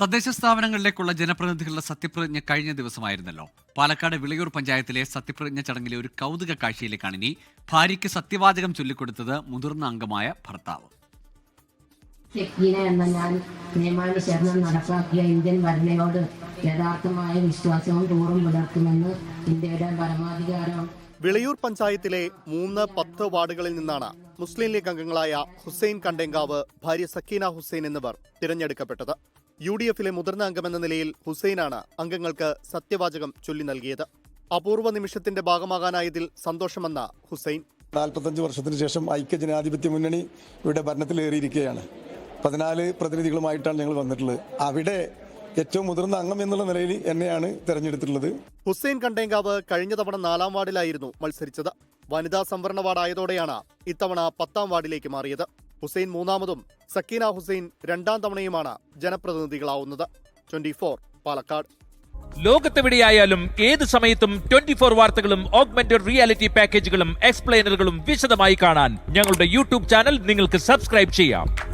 തദ്ദേശ സ്ഥാപനങ്ങളിലേക്കുള്ള ജനപ്രതിനിധികളുടെ സത്യപ്രതിജ്ഞ കഴിഞ്ഞ ദിവസമായിരുന്നല്ലോ. പാലക്കാട് വിളയൂർ പഞ്ചായത്തിലെ സത്യപ്രതിജ്ഞ ചടങ്ങിലെ ഒരു കൗതുക കാഴ്ചയിലേക്കാണ് ഇനി ഭാര്യയ്ക്ക് സത്യവാചകം ചൊല്ലിക്കൊടുത്തത് മുതിർന്ന അംഗമായ ഭർത്താവ്. എന്ന ഞാൻ നിയമാനുസരണം നടപ്പാക്കിയ ഇന്ത്യൻ ഭരണയോട് യഥാർത്ഥമായ വിശ്വാസവും കൂറും പുലർത്തുമെന്ന് ഇന്ത്യയുടെ പരമാധികാരം വിളയൂർ പഞ്ചായത്തിലെ മൂന്ന് പത്ത് വാർഡുകളിൽ നിന്നാണ് മുസ്ലിം ലീഗ് അംഗങ്ങളായ ഹുസൈൻ കണ്ടേങ്കാവ് ഭാര്യ സക്കീന ഹുസൈൻ എന്നിവർ തിരഞ്ഞെടുക്കപ്പെട്ടത്. യു ഡി എഫിലെ മുതിർന്ന അംഗമെന്ന നിലയിൽ ഹുസൈനാണ് അംഗങ്ങൾക്ക് സത്യവാചകം ചൊല്ലി നൽകിയത്. അപൂർവ നിമിഷത്തിന്റെ ഭാഗമാകാനായതിൽ സന്തോഷമെന്ന ഹുസൈൻ. നാൽപ്പത്തഞ്ച് വർഷത്തിന് ശേഷം ഐക്യ ജനാധിപത്യ മുന്നണി ഇവിടെ ഭരണത്തിലേറിയിരിക്കുകയാണ് പതിനാല് പ്രതിനിധികളുമായിട്ടാണ് ഞങ്ങൾ വന്നിട്ടുള്ളത്. അവിടെ ഏറ്റവും മുതിർന്ന അംഗം എന്നുള്ള നിലയിൽ എന്നെയാണ് തെരഞ്ഞെടുത്തിട്ടുള്ളത്. ഹുസൈൻ കണ്ടേങ്കാവ് കഴിഞ്ഞ തവണ നാലാം വാർഡിലായിരുന്നു മത്സരിച്ചത്. വനിതാ സംവരണ വാർഡായതോടെയാണ് ഇത്തവണ പത്താം വാർഡിലേക്ക് മാറിയത്. ഹുസൈൻ മൂന്നാമതും സക്കീന ഹുസൈൻ രണ്ടാം തവണയുമാണ് ജനപ്രതിനിധികളാവുന്നത്. Twenty four Palakkad. ലോകത്തെവിടെയായാലും ഏത് സമയത്തും ട്വന്റി ഫോർ വാർത്തകളും ഓഗ്മെന്റഡ് റിയാലിറ്റി പാക്കേജുകളും എക്സ്പ്ലെയിനറുകളും വിശദമായി കാണാൻ ഞങ്ങളുടെ യൂട്യൂബ് ചാനൽ നിങ്ങൾക്ക് സബ്സ്ക്രൈബ് ചെയ്യാം.